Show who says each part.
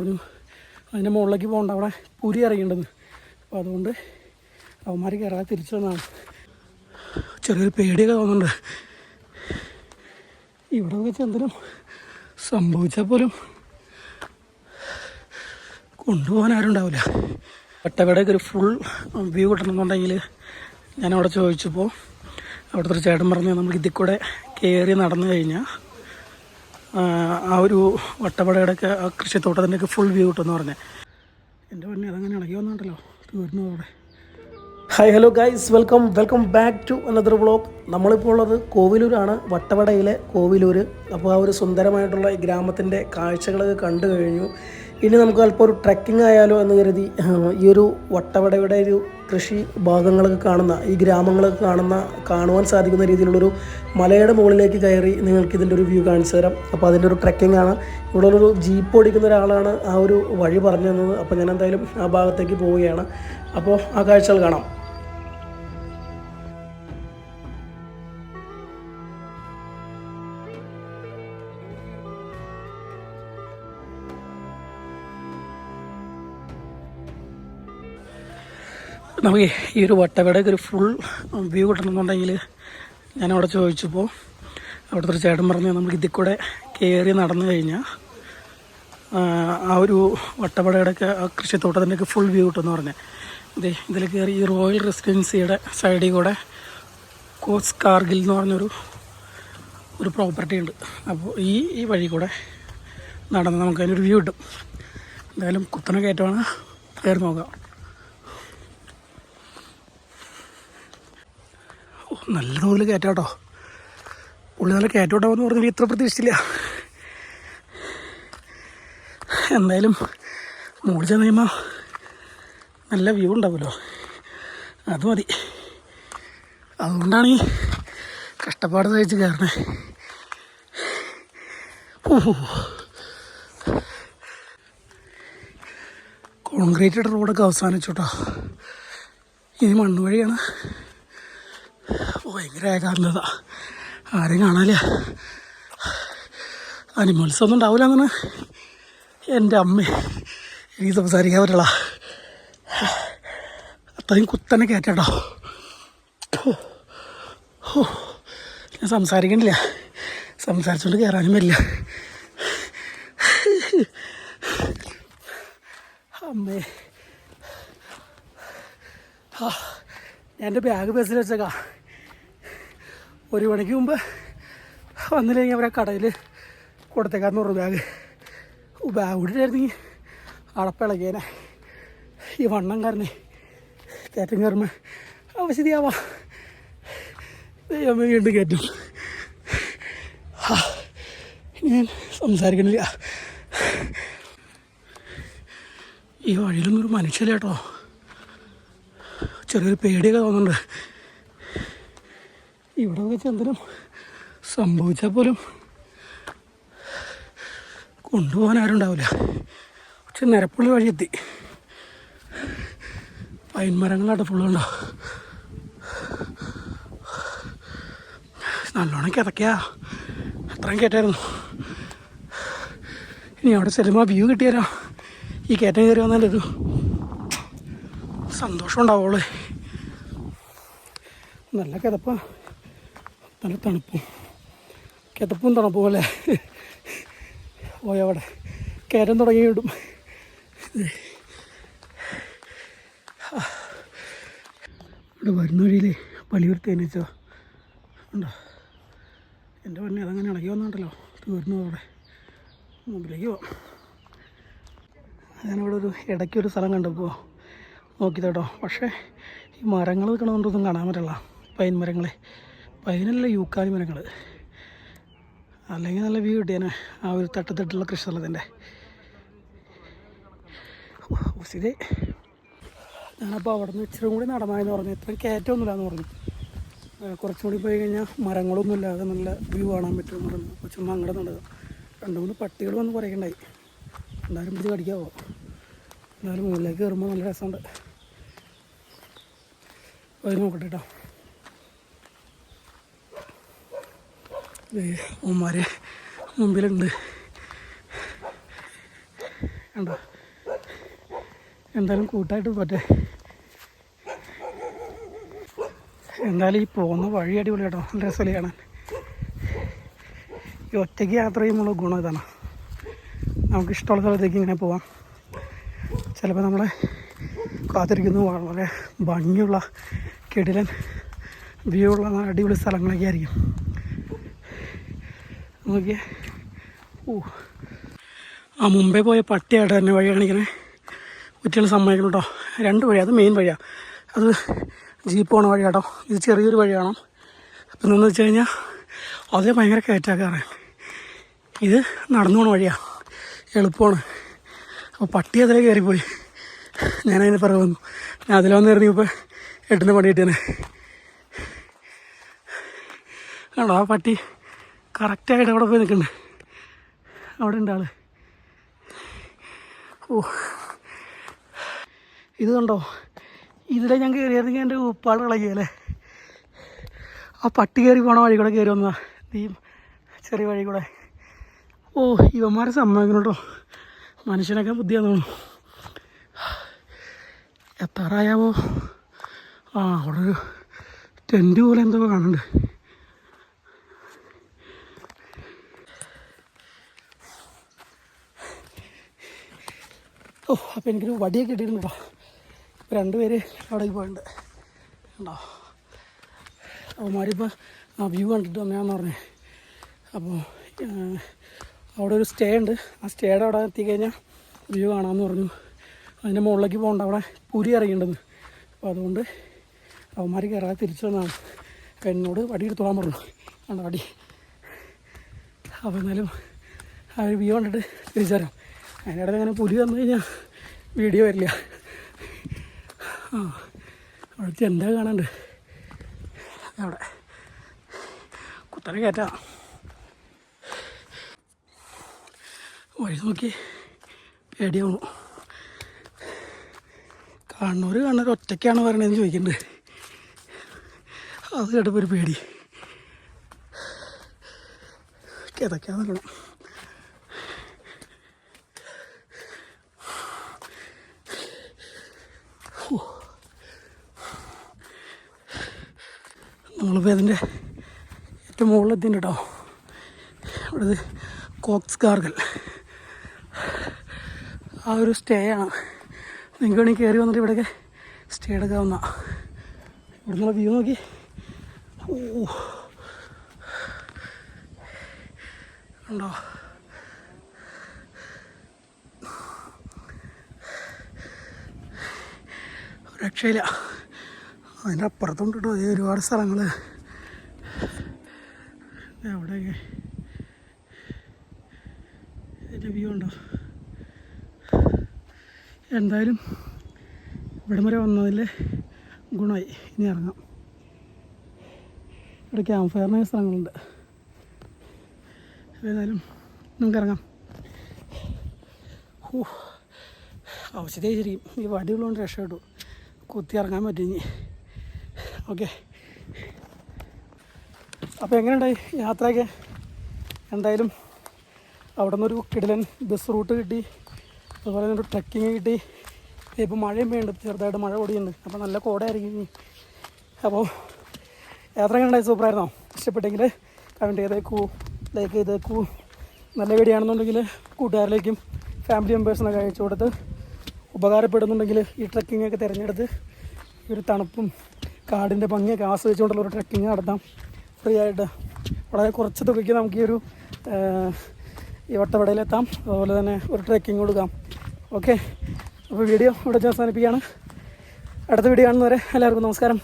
Speaker 1: പറഞ്ഞു അതിന്റെ മുകളിലേക്ക് പോകണ്ട അവിടെ പുരി ഇറങ്ങിയിട്ടുണ്ടെന്ന് അപ്പോൾ അതുകൊണ്ട് അവന്മാർ കയറാതെ തിരിച്ചു വന്നതാണ്. ചെറിയൊരു പേടിയൊക്കെ തോന്നുന്നുണ്ട്. ഇവിടെ വെച്ച് എന്തെങ്കിലും സംഭവിച്ചാൽ പോലും കൊണ്ടുപോകാൻ ആരും ഉണ്ടാവില്ല. വട്ടവിടേക്ക് ഒരു ഫുൾ വ്യൂ കിട്ടണമെന്നുണ്ടെങ്കിൽ ഞാൻ അവിടെ ചോദിച്ചപ്പോൾ അവിടുത്തെ ഒരു ചേട്ടൻ പറഞ്ഞു നമുക്ക് ഇതിൽ കൂടെ കയറി നടന്നു കഴിഞ്ഞാൽ ആ, ഒരു വട്ടവടയുടെ ഒക്കെ ആ കൃഷിത്തോട്ടത്തിന്റെ ഒക്കെ ഫുൾ വ്യൂ കിട്ടുമെന്ന് പറഞ്ഞത് എന്റെ പൊന്നെ അതങ്ങനെ ഇളകി വന്നിട്ടല്ലോ തീർന്നു അവിടെ? Hi hello guys welcome welcome back to another vlog നമ്മളിപ്പോൾ ഉള്ളത് കോവിലൂരാണ് വട്ടവടയിലെ കോവിലൂർ അപ്പോൾ ആ ഒരു സുന്ദരമായിട്ടുള്ള ഈ ഗ്രാമത്തിന്റെ കാഴ്ചകളൊക്കെ കണ്ടു കഴിഞ്ഞു. ഇനി നമുക്ക് അല്പം ഒരു ട്രക്കിംഗ് ആയാലോ എന്ന് കരുതി ഈ ഒരു വട്ടവടയുടെ ഒരു കൃഷി ഭാഗങ്ങളൊക്കെ കാണുന്ന ഈ ഗ്രാമങ്ങളൊക്കെ കാണുന്ന കാണുവാൻ സാധിക്കുന്ന രീതിയിലുള്ളൊരു മലയുടെ മുകളിലേക്ക് കയറി നിങ്ങൾക്ക് ഇതിന്റെ ഒരു വ്യൂ കാണിച്ചു തരാം. അപ്പോൾ അതിന്റെ ഒരു ട്രക്കിംഗ് ആണ്. ഇവിടെ ഒരു ജീപ്പ് ഓടിക്കുന്ന ഒരാളാണ് ആ ഒരു വഴി പറഞ്ഞു തന്നത്. അപ്പോൾ ഞാൻ എന്തായാലും ആ ഭാഗത്തേക്ക് പോവുകയാണ്. അപ്പോൾ ആ കാഴ്ചകൾ കാണാം. നമുക്ക് ഈ ഒരു വട്ടവടയ്ക്ക് ഒരു ഫുൾ വ്യൂ കിട്ടണമെന്നുണ്ടെങ്കിൽ ഞാൻ അവിടെ ചോദിച്ചപ്പോൾ അവിടുത്തെ ഒരു ചേട്ടൻ പറഞ്ഞു നമുക്ക് ഇതിൽ കൂടെ കയറി നടന്നു കഴിഞ്ഞാൽ ആ, ഒരു വട്ടവടയുടെ ഒക്കെ ആ കൃഷിത്തോട്ടത്തിന്റെയൊക്കെ ഫുൾ വ്യൂ കിട്ടുമെന്ന് പറഞ്ഞത് ഇതേ ഇതിൽ കയറി ഈ റോയൽ റെസിഡൻസിയുടെ സൈഡിൽ കൂടെ കോസ് കാർഗിൽ എന്ന് പറഞ്ഞൊരു ഒരു പ്രോപ്പർട്ടി ഉണ്ട്. അപ്പോൾ ഈ ഈ വഴി കൂടെ നടന്ന് നമുക്ക് അതിനൊരു വ്യൂ കിട്ടും. എന്തായാലും കുത്തനെ കയറ്റമാണ്. കയറി നോക്കാം. നല്ല തോതിൽ കയറ്റാട്ടോ. പുള്ളി നല്ല കയറ്റോട്ടാവെന്ന് പറഞ്ഞാൽ ഇത്ര പ്രതീക്ഷിച്ചില്ല. എന്തായാലും മുകളിൽ ചെന്ന് കഴിയുമ്പോൾ നല്ല വ്യൂ ഉണ്ടാവുമല്ലോ. അത് മതി. അതുകൊണ്ടാണ് ഈ കഷ്ടപ്പാട് സഹിച്ച് കയറണേ കോൺക്രീറ്റഡ് റോഡൊക്കെ അവസാനിച്ചു കേട്ടോ. ഇനി മണ്ണ് വഴിയാണ് ഭയങ്കര ഏകാന്തത ആരും കാണാനില്ല. അനിമൽസ് ഒന്നും ഉണ്ടാവില്ല എന്നാണ് എന്റെ അമ്മ എനിക്ക് സംസാരിക്കാൻ പറ്റില്ല അത്രയും കുത്തനെ കയറ്റട്ടോ. ഞാൻ സംസാരിക്കണില്ല. സംസാരിച്ചുകൊണ്ട് കയറാനും പറ്റില്ല. അമ്മേ. ആ എന്റെ ബാഗ് ബസ്സിൽ വെച്ചേക്കാം. ഒരു മണിക്ക് മുമ്പ് വന്നില്ലെങ്കിൽ അവരെ കടയിൽ കൊടുത്തേക്കാന്ന് പറഞ്ഞു ബാഗ്. ബാഗ് കൂട്ടിട്ടായിരുന്നെങ്കിൽ അടപ്പിളകിയേനെ ഈ വണ്ണം കാരണേ കയറ്റം കയറുമ്പോൾ അവശതിയാവാ. ദൈവമേ വീണ്ടും കയറ്റും. ഞാൻ സംസാരിക്കണില്ല. ഈ വഴിയിലൊന്നും ഒരു മനുഷ്യല്ല ചെറിയൊരു പേടിയൊക്കെ തോന്നുന്നുണ്ട്. ഇവിടെ വെച്ച് എന്തിനും സംഭവിച്ചാൽ പോലും കൊണ്ടുപോകാൻ ആരും ഉണ്ടാവില്ല. പക്ഷെ നിരപ്പുള്ളി വഴി എത്തി പൈൻ മരങ്ങളായിട്ട് ഫുള്ളുണ്ടോ നല്ലോണം കിതക്കാ അത്രയും കയറ്റായിരുന്നു. ഇനി അവിടെ ചെല്ലുമ്പോൾ വ്യൂ കിട്ടിയാലോ ഈ കയറ്റം കയറി വന്നാലൊരു സന്തോഷം ഉണ്ടാവുള്ളൂ. നല്ല കിതപ്പ. നല്ല തണുപ്പും. കിതപ്പും തണുപ്പും അല്ലേ? പോയവിടെ കയറ്റം തുടങ്ങി വിടും ഇവിടെ വരുന്ന വഴിയിലേ വലിയൊരു തേനീച്ചോ ഉണ്ടോ? എന്റെ പൊന്നെ അതങ്ങനെ ഇളകി വന്നിട്ടല്ലോ അവിടെ. മുമ്പിലേക്ക് പോവാം. ഞാനിവിടെ ഒരു ഇടയ്ക്ക് ഒരു സ്ഥലം കണ്ടപ്പോൾ നോക്കി കേട്ടോ പക്ഷേ ഈ മരങ്ങൾ നിൽക്കണമെന്നൊന്നും കാണാൻ പറ്റില്ല. പൈൻ മരങ്ങൾ പൈനല്ല യൂക്കാലി മരങ്ങൾ അല്ലെങ്കിൽ നല്ല വ്യൂ കിട്ടിയേനെ. ആ ഒരു തട്ടത്തട്ടുള്ള കൃഷി ഉള്ളതിന്റെ ശരി ഞാനപ്പോൾ അവിടെ നിന്ന് ഇച്ചിരി കൂടി നടന്നായെന്ന് പറഞ്ഞു. ഇത്രയും കയറ്റമൊന്നുമില്ല എന്ന് പറഞ്ഞു. കുറച്ചുകൂടി കുറച്ചും കൂടി പോയി കഴിഞ്ഞാൽ മരങ്ങളൊന്നും ഇല്ലാതെ നല്ല വ്യൂ കാണാൻ പറ്റുമെന്ന് പറഞ്ഞു. അപ്പോൾ ചുമ്മാ അങ്ങോട്ട് നടക്കുക രണ്ട് മൂന്ന് പട്ടികൾ വന്ന് പറയണ്ടായി എന്തായാലും പിടിച്ച് കടിക്കാവോ? എന്തായാലും മുകളിലേക്ക് കയറുമ്പോൾ നല്ല രസമുണ്ട്. അത് നോക്കട്ടെ കേട്ടോ ഉമ്മാര് മുമ്പിലുണ്ട്. കണ്ടോ? എന്തായാലും കൂട്ടായിട്ട് പറ്റേ എന്തായാലും ഈ പോകുന്ന വഴി അടിപൊളി കേട്ടോ. നല്ല രസമല്ലേ കാണാൻ. ഈ ഒറ്റയ്ക്ക് യാത്ര ചെയ്യുമ്പോൾ ഗുണം ഇതാണ്. നമുക്ക് ഇഷ്ടമുള്ള സ്ഥലത്തേക്ക് ഇങ്ങനെ പോവാം. ചിലപ്പോൾ നമ്മളെ കാത്തിരിക്കുന്നു വളരെ ഭംഗിയുള്ള കെടിലൻ വ്യൂ ഉള്ള അടിപൊളി സ്ഥലങ്ങളൊക്കെ ആയിരിക്കും. നോക്കിയേ. ഓ ആ മുമ്പേ പോയ പട്ടിയായിട്ട് തന്നെ വഴി കാണിക്കണേ. കുറ്റികൾ സമ്മതിക്കണം കേട്ടോ. രണ്ട് വഴി അത് മെയിൻ വഴിയാണ് അത് ജീപ്പ് പോണ വഴി കേട്ടോ. ഇത് ചെറിയൊരു വഴിയാണ്? അപ്പം എന്താണെന്ന് വെച്ച് കഴിഞ്ഞാൽ അതിൽ ഭയങ്കര കയറ്റാക്കാറ്. ഇത് നടന്നു പോണ വഴിയാണ് എളുപ്പമാണ്. അപ്പോൾ പട്ടി അതിലേക്ക് കയറിപ്പോയി. ഞാനതിന് പിറകെ വന്നു. ഞാൻ അതിൽ വന്ന് ഇപ്പോൾ എട്ടിന് പണി കിട്ടിയാണ് കണ്ടോ ആ പട്ടി? കറക്റ്റായിട്ട് അവിടെ പോയി നിൽക്കുന്നുണ്ട് അവിടെ ഉണ്ട് ആൾ. ഓ. ഇത് കണ്ടോ? ഇതിലെ ഞാൻ കയറിയായിരുന്നെങ്കിൽ എന്റെ ഉപ്പാട് കളകിയല്ലേ ആ പട്ടി കയറി പോണ വഴി കൂടെ കയറി വന്നതാ. ഈ ചെറിയ വഴി കൂടെ. ഓ ഇവന്മാരെ സമ്മതിക്കണം കേട്ടോ. മനുഷ്യനൊക്കെ ബുദ്ധിയാന്ന് തോന്നുന്നു. എത്താറായാവോ? ആ അവിടെ ഒരു ടെന്റ് പോലെ എന്തോ കാണുന്നുണ്ട്. ഓ അപ്പോൾ എനിക്കൊരു വടിയൊക്കെ കിട്ടിയിട്ടുണ്ട് കേട്ടോ രണ്ടുപേര് അവിടേക്ക് പോയിട്ടുണ്ട്. കണ്ടോ? അവന്മാരിപ്പോൾ ആ വ്യൂ കണ്ടിട്ട് വന്നതാന്ന് പറഞ്ഞേ. അപ്പോൾ അവിടെ ഒരു സ്റ്റേ ഉണ്ട്. ആ സ്റ്റേയുടെ അവിടെ എത്തിക്കഴിഞ്ഞാൽ വ്യൂ കാണാമെന്ന് പറഞ്ഞു. അതിന്റെ മുകളിലേക്ക് പോകണ്ട അവിടെ പുരി ഇറങ്ങിയിട്ടുണ്ടെന്ന് അപ്പോൾ അതുകൊണ്ട് അവന്മാർ കയറാതെ തിരിച്ചു വന്നതാണ്. അപ്പം എന്നോട് വടി എടുത്തോളാൻ പറഞ്ഞു. കണ്ടോ വടി? അപ്പോൾ എന്നാലും ആ ഒരു വ്യൂ കണ്ടിട്ട് തിരിച്ചു വരാം. അതിന്റെ ഇടയിൽ അങ്ങനെ പുലി വന്നു കഴിഞ്ഞാൽ വീഡിയോ വരില്ല. ആ അവിടുത്തെ എന്താ കാണാണ്ട്? അവിടെ. കുത്തനെ കയറ്റാ വഴി നോക്കി പേടിയാവണു കാണുന്നവർ കാണുന്നവർ ഒറ്റയ്ക്കാണ് പറയണതെന്ന് ചോദിക്കുന്നുണ്ട് അത് കേട്ടപ്പോൾ ഒരു പേടി. കിതയ്ക്കാൻ നിൽക്കണം നമ്മളിപ്പോൾ ഇതിന്റെ ഏറ്റവും മുകളിലെത്തിണ്ട് കേട്ടോ. ഇവിടെ കോക്സ് ഗാർഗൽ. ആ ഒരു സ്റ്റേ ആണ്. നിങ്ങൾക്ക് വേണമെങ്കിൽ കയറി വന്നിട്ട് ഇവിടെയൊക്കെ സ്റ്റേ എടുക്കാവുന്ന. ഇവിടെ ഇവിടുന്നുള്ള വ്യൂ നോക്കി. ഓ. ഉണ്ടോ? രക്ഷയില്ല. അതിന്റെ അപ്പുറത്തുണ്ട് കേട്ടോ ഈ ഒരുപാട് സ്ഥലങ്ങൾ എവിടെയൊക്കെ ഇതിന്റെ വ്യൂ ഉണ്ടോ? എന്തായാലും ഇവിടം വരെ വന്നതിൽ ഗുണമായി. ഇനി ഇറങ്ങാം. ഇവിടെ ക്യാമ്പ് ഫയറിന് സ്ഥലങ്ങളുണ്ട്. ഏതായാലും നമുക്ക് ഇറങ്ങാം. ഓ ആവശ്യത്തെ ശരിക്കും ഈ വടിയുള്ളതുകൊണ്ട് രക്ഷപ്പെട്ടു കുത്തി ഇറങ്ങാൻ പറ്റി ഓക്കെ. അപ്പോൾ എങ്ങനെയുണ്ടായി യാത്രയൊക്കെ? എന്തായാലും അവിടെ നിന്നൊരു കിടിലൻ ബസ് റൂട്ട് കിട്ടി. അതുപോലെ തന്നെ ഒരു ട്രക്കിങ് കിട്ടി. ഇപ്പോൾ മഴയും വേണ്ട ചെറുതായിട്ട് മഴ പൊടിയുണ്ട്. അപ്പോൾ നല്ല കോടയായിരിക്കും ഇനി. അപ്പോൾ യാത്ര എങ്ങനെയുണ്ടായി സൂപ്പറായിരുന്നോ? ഇഷ്ടപ്പെട്ടെങ്കിൽ കമന്റ് ചെയ്തേക്കൂ. ലൈക്ക് ചെയ്തേക്കൂ. നല്ല വീഡിയോ ആണെന്നുണ്ടെങ്കിൽ കൂട്ടുകാരിലേക്കും ഫാമിലി മെമ്പേഴ്സിനൊക്കെ അയച്ചു കൊടുത്ത് ഉപകാരപ്പെടുന്നുണ്ടെങ്കിൽ ഈ ട്രക്കിംഗ് ഒക്കെ തിരഞ്ഞെടുത്ത് ഒരു തണുപ്പും കാടിന്റെ ഭംഗിയൊക്കെ ആസ്വദിച്ചുകൊണ്ടുള്ള ഒരു ട്രക്കിംഗ് നടത്താം. ഫ്രീ ആയിട്ട് വളരെ കുറച്ച് തുകയ്ക്ക് നമുക്ക് ഈ ഒരു ഈ വട്ടവടയിലെത്താം. അതുപോലെ തന്നെ ഒരു ട്രക്കിംഗ് കൊടുക്കാം. ഓക്കെ അപ്പോൾ വീഡിയോ ഇവിടെ അവസാനിപ്പിക്കുകയാണ്. അടുത്ത വീഡിയോ കാണുന്നവരെ എല്ലാവർക്കും നമസ്കാരം.